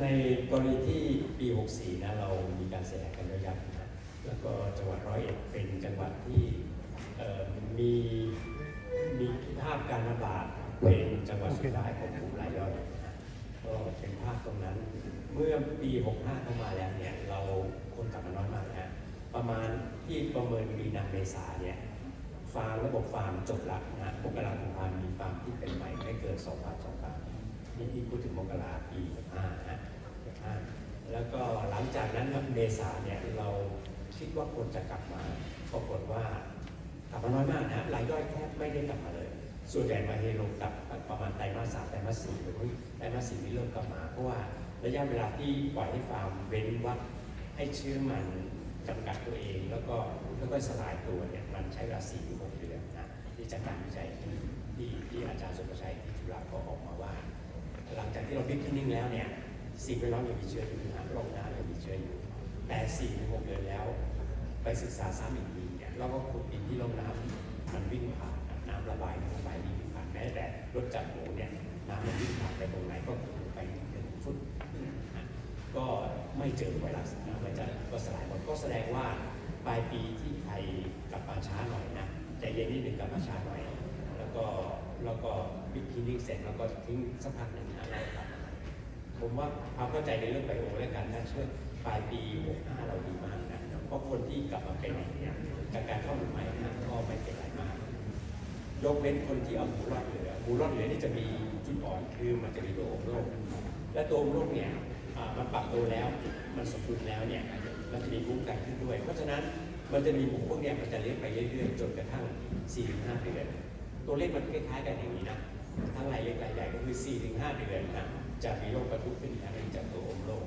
ในกรณีที่ปี 64 นะเรามีการแสดงกันระยะนะแล้วก็จังหวัดร้อยเอ็ดเป็นจังหวัดที่มีมีภาพการระบาดเป็นจังหวัดสุดท้ายของกลุ่มรายย่อยก็เป็นภาพตรงนั้น เมื่อปี 65 เข้ามาแล้วเนี่ยเราคนกลับมาน้อยมากนะประมาณที่ประเมินมีนาเมษาเนี่ยฟาร์มระบบฟาร์มจบละนะฮะมกราคมพามีฟาร์มที่เป็นใหม่ไม่เกิน2 0 0 2ฟาร์มนี่ที่พูดถึงมกราปี65นะ65แล้วก็หลังจากนั้นเมษาเนี่ยเราคิดว่าคนจะกลับมาปรากฏว่ากลับมาน้อยมากนะรายย่อยแทบไม่ได้กลับมาเลย ส่วนใหญ่มาเฮโลกลับประมาณไตรมาสสามไตรมาสสี่หรือไตรมาสสี่นี่เริ่มกลับมา เพราะว่าระยะเวลาที่ปล่อยให้ฟาร์มเว้นวักให้เชื้อมันจำกัดตัวเองแล้วก็ค่อยๆสลายตัวเนี่ยมันใช้เวลา4ถึง6เดือนนะที่จากการวิจัยที่ที่ที่อาจารย์สุภชัยที่จุฬาก็ออกมาว่า หลังจากที่เราพิจนิ่งแล้วเนี่ยสิ่งแวดล้อมยังมีเชื้ออยู่นะโรคน้ำยังมีเชื้ออยู่ แต่4ถึง6เดือนแล้ว ไปศึกษาซ้ำอีกทีเนี่ยเราก็ขุดดินที่ร่องน้ำมันวิ่งผ่านน้ำระบายน้ำระบายวิ่งผ่านแม้แต่รถจักรหมูเนี่ยน้ำมันวิ่งผ่านไปตรงไหนก็ขุดไปหนึ่งฟุตก็ไม่เจอไวรัสนะไม่เจอก็สลายหมดก็แสดงว่าปลายปีที่ไทยกลับมาช้าหน่อยนะแต่เย็นนิดหนึ่งกลับมาช้าหน่อย แล้วก็แล้วก็ วิกคลินิ่งเสร็จแล้วก็ทิ้งสักพักหนึ่งนะแล้วกลับมาผมว่าความเข้าใจในเรื่องไบโอและการน่าเชื่อปลายปี 65 เราดีมากนะเพราะคนที่กลับมาเป็นอย่างเนี้ยจากการเข้าหมู่ใหม่นก็ไม่เป็นไรมาก ยกเว้นคนที่เอาหมูรอดเหลือหมูรอดเหลือนี่จะมีจุดอ่อนคือมันจะมีตัวอมโรคและตัวอมโรคเนี่ยมันปรับตัวแล้วมันสมดุลแล้วเนี่ยมันจะมีภูมิกันขึ้นด้วย เพราะฉะนั้นมันจะมีหมูพวกเนี้ยมันจะเลี้ยงไปเรื่อยๆจนกระทั่ง 4-5 เดือน ตัวเลขมันคล้ายๆกันอย่างนี้นะ ทั้งรายเล็กรายใหญ่ก็คือ 4-5 เดือนนะจะมีโรคประทุขึ้นครั้งหนึ่งจากตัวอมโรค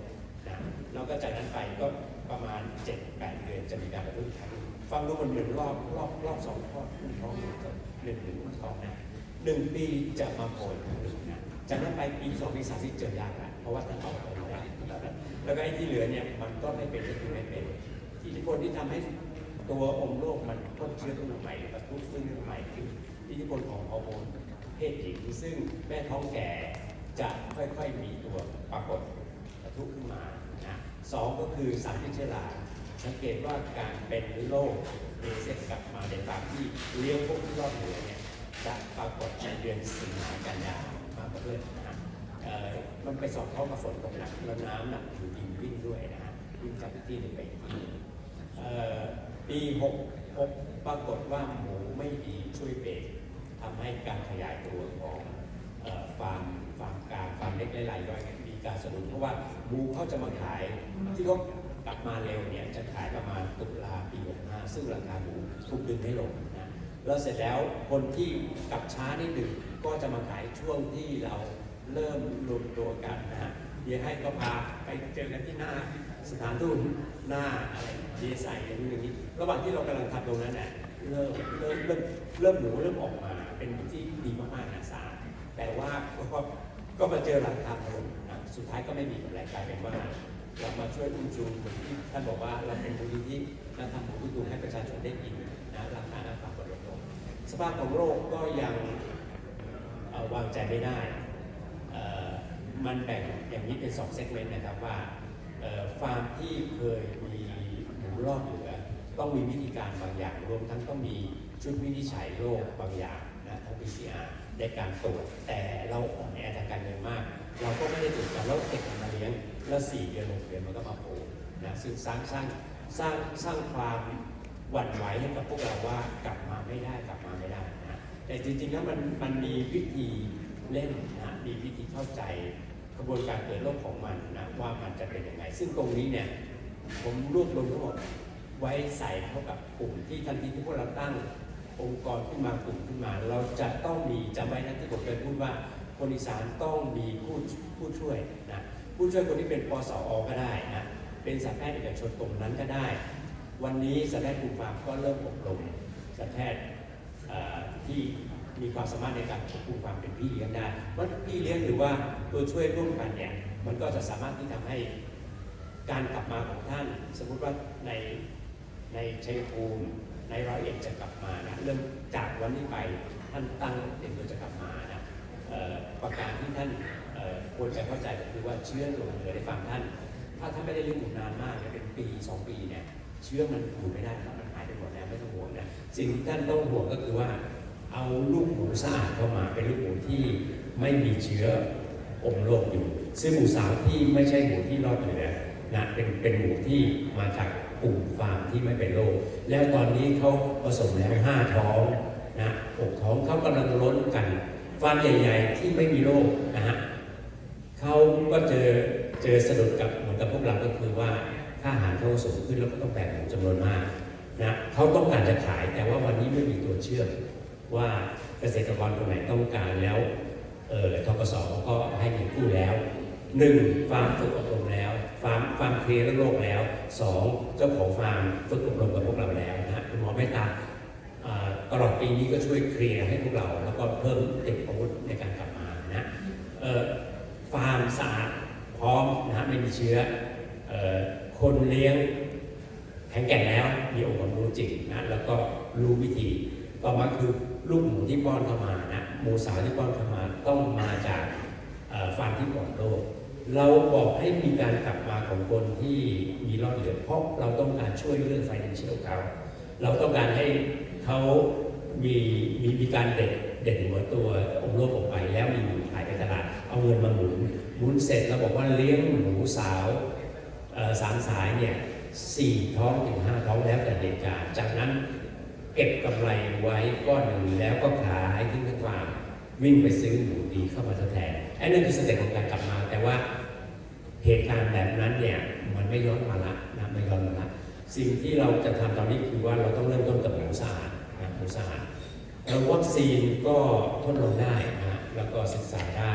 นะแล้วก็จากนั้นไปก็ประมาณ 7-8 เดือนจะมีการประทุอีกครั้งหนึ่งฟังดูมันเหมือนรอบรอบรอบสองทอดขึ้นท้องหนึ่งหนึ่งหนึ่งท้องนะหนึ่งปีจะมาโผล่ครั้งหนึ่งนะจากนั้นไปปีสองปีสามที่เจอยากละเพราะว่าท่านออกไปแล้วแล้วก็ไอ้ที่เหลือเนี่ยมันก็ไม่เป็นก็คือไม่เป็นอิทธิพลที่ทำให้ตัวอมโรคมันพ่นเชื้อขึ้นใหม่หรือประทุขึ้นมาใหม่คืออิทธิพลของฮอร์โมน เพศหญิง ซึ่งแม่ท้องแก่จะค่อยๆมีตัวปรากฏกระทุขึ้นมานะสองก็คือสารพิษเชื้อราสังเกตว่าการเป็นโรคเอเซกลับมาในปากที่เลี้ยงพวกที่รอดเหลือเนี่ยจะปรากฏในเดือนสิงหากันยามาประเทศนะฮะมันไปสอดคล้องกับฝนตกหนักแล้วน้ำหนักอยู่ดินวิ่งด้วยนะฮะวิ่งจากที่หนึ่งไปอีกที่หนึ่งเอ่อปี66ปรากฏว่าหมูไม่ดีช่วยเบรก ทำให้การขยายตัวของฟาร์มฟาร์มกลางฟาร์มเล็กหลายๆย่อยเนี่ยมีการสะดุดเพราะว่าหมูเขาจะมาขายที่เขากลับมาเร็วเนี่ยจะขายประมาณตุลาปี65ซึ่งราคาหมูถูกดึงให้ลงนะแล้วเสร็จแล้วคนที่กลับช้านิดหนึ่งก็จะมาขายช่วงที่เราเริ่มรวมตัวกันนะฮะเดี๋ยวให้ก็พาไปเจอกันที่หน้าสถานทูตหน้าอะไรดีไซน์อย่างนี้อย่างนี้ระหว่างที่เรากำลังทำตรงนั้นเนี่ยเริ่มเริ่มเริ่มเริ่มหมูเริ่มออกมา เป็นที่ดีมากๆนะสาดแต่ว่าก็ก็มาเจอหลังคาถล่มนะสุดท้ายก็ไม่มีกำไรกลายเป็นว่าเรามาช่วยอุ้มชูเหมือนที่ท่านบอกว่าเราเป็นมูลนิธินะทำหมูทุกตัวให้ประชาชนได้กินนะราคาน้าฝากลดลงสภาพของโรคก็ยังวางใจไม่ได้ มันแบ่งอย่างนี้เป็นสองเซกเมนต์นะครับว่าฟาร์มที่เคยมีหมูรอดเหลือต้องมีวิธีการบางอย่างรวมทั้งต้องมีชุดวินิจฉัยโรคบางอย่าง นะทั้ง PCR ในการตรวจแต่เราอ่อนแอทางการเงินมาก เราก็ไม่ได้ตรวจกันแล้วเก็บมันมาเลี้ยงแล้วสี่เดือนหกเดือนมันก็มาโผล่นะซึ่งสร้างสร้างสร้างสร้างความหวั่นไหวให้กับพวกเราว่ากลับมาไม่ได้กลับมาไม่ได้นะแต่จริงๆแล้วมันมันมีวิธีเล่นนะมีวิธีเข้าใจกระบวนการเกิดโรคของมันนะว่ามันจะเป็นยังไง ซึ่งตรงนี้เนี่ยผมรวบรวมทั้งหมดไว้ใส่เข้ากับกลุ่มที่ทันทีที่พวกเราตั้ง องค์กรขึ้นมากลุ่มขึ้นมา เราจะต้องมีจำไว้นะที่ผมเคยพูดว่าคนอีสานต้องมีผู้ผู้ช่วยนะผู้ช่วยคนที่เป็นปสอก็ได้นะเป็นสัตวแพทย์เอกชนตรงนั้นก็ได้ วันนี้สัตวแพทย์กลุ่มฟาร์มก็เริ่มอบรมสัตวแพทย์ที่มีความสามารถในการควบคุมความเป็นพี่เลี้ยงได้เพราพี่เลี้ยงหรือว่าตัวช่วยร่วมกันเนี่ยมันก็จะสามารถที่ทำให้การกลับมาของท่าน สมมุติว่าในในชัยภูมิ ในร้อยเอ็ดจะกลับมานะเริ่มจากวันนี้ไปท่านตั้งเต็มตัวจะกลับมานะเอ่อประการที่ท่านควรจะเข้าใจก็คือว่าเชื้อตัวเหนือในฝั่งท่าน ถ้าท่านไม่ได้เลี้ยงหมูนานมากเนี่ยเป็นปีสองปีเนี่ยเชื้อมันอยู่ไม่ได้ครับมันหายไปหมดแล้วไม่ต้องห่วงนะสิ่งที่ท่านต้องห่วงก็คือว่า เอาลูกหมูสะอาดเข้ามาเป็นลูกหมูที่ไม่มีเชื้ออมโรคอยู่ซึ่งหมูสาวที่ไม่ใช่หมูที่รอดเหลือนะเป็นเป็นหมูที่มาจาก กลุ่มฟาร์มที่ไม่เป็นโรค แล้วตอนนี้เขาผสมแล้วห้าท้องนะหกท้องเขากำลังล้นกันฟาร์มใหญ่ๆที่ไม่มีโรคนะฮะเขาก็เจอเจอสะดุดกับเหมือนกับพวกเราก็คือว่าค่าอาหารเขาสูงขึ้นแล้วก็ต้องแบ่งหมูจำนวนมากนะเขาต้องการจะขายแต่ว่าวันนี้ไม่มีตัวเชื่อมว่าเกษตรกรคนไหนต้องการแล้วเออทกสก็ให้เงินกู้แล้วหนึ่งฟาร์มฝึกอบรมแล้ว ฟาร์มฟาร์มเคลียร์เรื่องโรคแล้วสองเจ้าของฟาร์มฝึกอบรมกับพวกเราแล้วนะฮะคุณหมอเมตตาตลอดปีนี้ก็ช่วยเคลียร์ให้พวกเรา แล้วก็เพิ่มติดอาวุธในการกลับมานะฟาร์มสะอาดพร้อมนะฮะไม่มีเชื้ออคนเลี้ยงแข็งแกร่งแล้วมีองค์ความรู้จริงนะแล้วก็รู้วิธีต่อมาคือลูกหมูที่ป้อนเข้ามานะหมูสาวที่ป้อนเข้ามาต้องมาจากฟาร์มที่ปลอดโรค เราบอกให้มีการกลับมาของคนที่มีรอดเหลือเพราะเราต้องการช่วยเรื่อง financial เขาเราต้องการให้เขามีมีมีการเด่นเด่นหัวตัวองค์โลกออกไปแล้วมีหมูขายในตลาดเอาเงินมาหมุนหมุนเสร็จเราบอกว่าเลี้ยงหมูสาวสามสายเนี่ยสี่ท้องถึงห้าท้องแล้วแต่เหตุการณ์จากนั้นเก็บกำไรไว้ก้อนหนึ่งแล้วก็ขายทิ้งทั้งฟาร์มวิ่งไปซื้อหมูดีเข้ามาทดแทนไอ้นั่นคือสเต็ปของการกลับมาแต่ว่า เหตุการณ์แบบนั้นเนี่ยมันไม่ย้อนมาละนะไม่ย้อนมาละสิ่งที่เราจะทำตอนนี้คือว่าเราต้องเริ่มต้นกับหมูสะอาดนะหมูสะอาดแล้ววัคซีนก็ทดลองได้นะแล้วก็ศึกษาได้